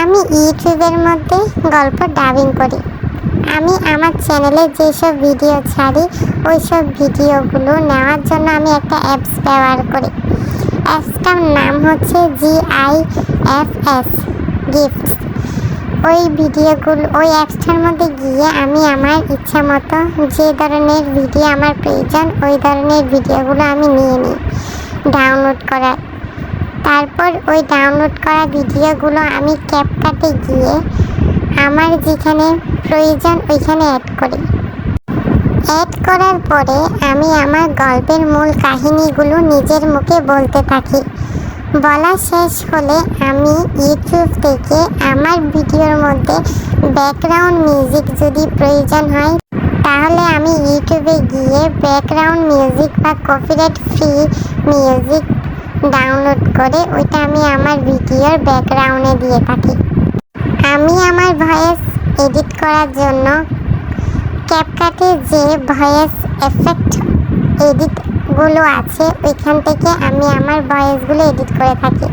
আমি ইউটিউবের মধ্যে গল্প ডাবিং করি। আমি আমার চ্যানেলে যেসব ভিডিও ছাড়ি ওই সব ভিডিওগুলো নেওয়ার জন্য আমি একটা অ্যাপস ব্যবহার করি। অ্যাপসটার নাম হচ্ছে G I F S gifts ওই ভিডিওগুলো ওই অ্যাপসটার মধ্যে গিয়ে আমি আমার ইচ্ছা মতো যে ধরনের ভিডিও আমার প্রয়োজন, ওই ধরনের ভিডিওগুলো আমি নিয়ে নিই। ডাউনলোড করার। তারপর ওই ডাউনলোড করা ভিডিওগুলো আমি ক্যাপকাটে গিয়ে আমার যেখানে প্রয়োজন ওইখানে অ্যাড করি। অ্যাড করার পরে আমি আমার গল্পের মূল কাহিনীগুলো নিজের মুখে বলতে থাকি। বলা শেষ হলে আমি ইউটিউব থেকে আমার ভিডিওর মধ্যে ব্যাকগ্রাউন্ড মিউজিক যদি প্রয়োজন হয়, তাহলে আমি ইউটিউবে গিয়ে ব্যাকগ্রাউন্ড মিউজিক বা কপিরাইট ফ্রি মিউজিক ডাউনলোড করে ওইটা আমি আমার ভিডিওর ব্যাকগ্রাউন্ডে দিয়ে থাকি। আমি আমার ভয়েস এডিট করার জন্য ক্যাপকাটে যে ভয়েস এফেক্ট এডিটগুলো আছে, ওইখান থেকে আমি আমার ভয়েসগুলো এডিট করে থাকি।